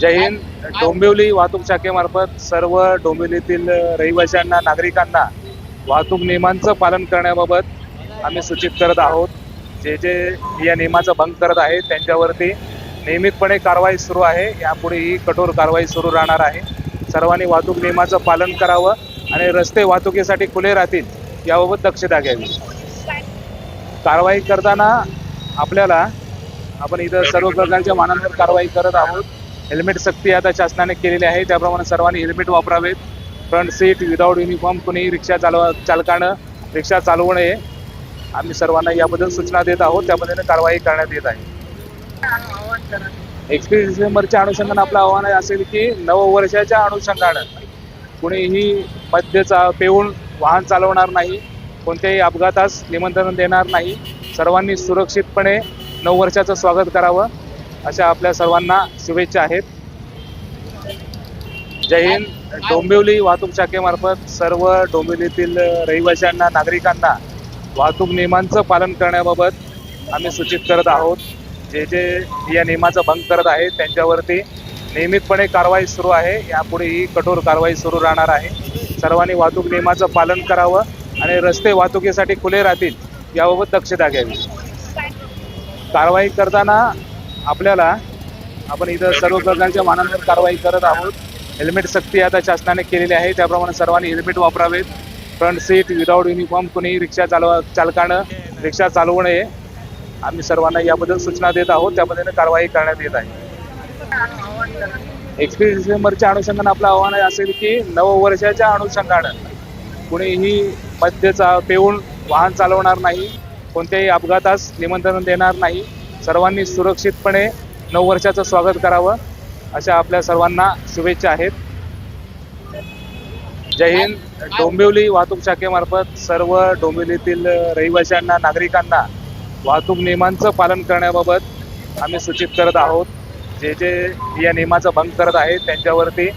जय हिंद. डोंबिवली वाहतूक शाखेमार्फत सर्व डोंबिवलीतील रहिवाशांना नागरिकांना वाहतूक नियमांचं पालन करण्याबाबत आम्ही सूचित करत आहोत. जे जे या नियमाचं भंग करत आहेत त्यांच्यावरती नियमितपणे कारवाई सुरू आहे. यापुढे ही कठोर कारवाई सुरू राहणार आहे. सर्वांनी वाहतूक नियमाचं पालन करावं आणि रस्ते वाहतुकीसाठी खुले राहतील याबाबत दक्षता घ्यावी. कारवाई करताना आपल्याला आपण इथं सर्व प्रकारच्या वाहनांवर कारवाई करत आहोत. हेल्मेट सक्ती आता शासनाने केलेली आहे. त्याप्रमाणे सर्वांनी हेल्मेट वापरावेत. फ्रंट सीट विदाऊट युनिफॉर्म कुणी रिक्षा चालवा चालकानं रिक्षा चालवू नये. आम्ही सर्वांना याबद्दल सूचना देत आहोत. त्यामध्ये कारवाई करण्यात येत आहे. एकवीस डिसेंबरच्या अनुषंगानं आपलं आव्हान असेल की नववर्षाच्या अनुषंगानं कुणीही मद्यचा पेऊन वाहन चालवणार नाही. कोणत्याही अपघातास निमंत्रण देणार नाही. सर्वांनी सुरक्षितपणे नऊ वर्षाचं स्वागत करावं. अशा आपल्या सर्वांना शुभेच्छा आहेत. जय हिंद. डोंबिवली वाहतूक शाखेमार्फत सर्व डोंबिवलीतील रहिवाशांना नागरिकांना वाहतूक नियमांचं पालन करण्याबाबत आम्ही सूचित करत आहोत. जे जे या नियमाचा भंग करत आहेत त्यांच्यावरती नियमितपणे कारवाई सुरू आहे. यापुढेही कठोर कारवाई सुरू राहणार आहे. सर्वांनी वाहतूक नियमाचं पालन करावं आणि रस्ते वाहतुकीसाठी खुले राहतील याबाबत दक्षता घ्यावी. कारवाई करताना आपल्याला आपण इथं सर्व प्रकारच्या वाहनांवर कारवाई करत आहोत. हेल्मेट सक्ती आता शासनाने केलेली आहे. त्याप्रमाणे सर्वांनी हेल्मेट वापरावेत. फ्रंट सीट विदाऊट युनिफॉर्म कोणी रिक्षा चालवा चालकानं रिक्षा चालवू नये. आम्ही सर्वांना याबद्दल सूचना देत आहोत. त्या पद्धतीने कारवाई करण्यात येत आहे. एकवीस डिसेंबरच्या अनुषंगानं आपलं आव्हान असेल की नववर्षाच्या अनुषंगानं कुणीही मद्य चा पेऊन वाहन चालवणार नाही. कोणत्याही अपघातास निमंत्रण देणार नाही. सर्वांनी सुरक्षितपणे नववर्षाचं स्वागत करावं. अशा आपल्या सर्वांना शुभेच्छा आहेत. जय हिंद. डोंबिवली वाहतूक शाखेमार्फत सर्व डोंबिवलीतील रहिवाशांना नागरिकांना वाहतूक नियमांचं पालन करण्याबाबत आम्ही सूचित करत आहोत. जे जे या नियमाचा भंग करत आहेत त्यांच्यावरती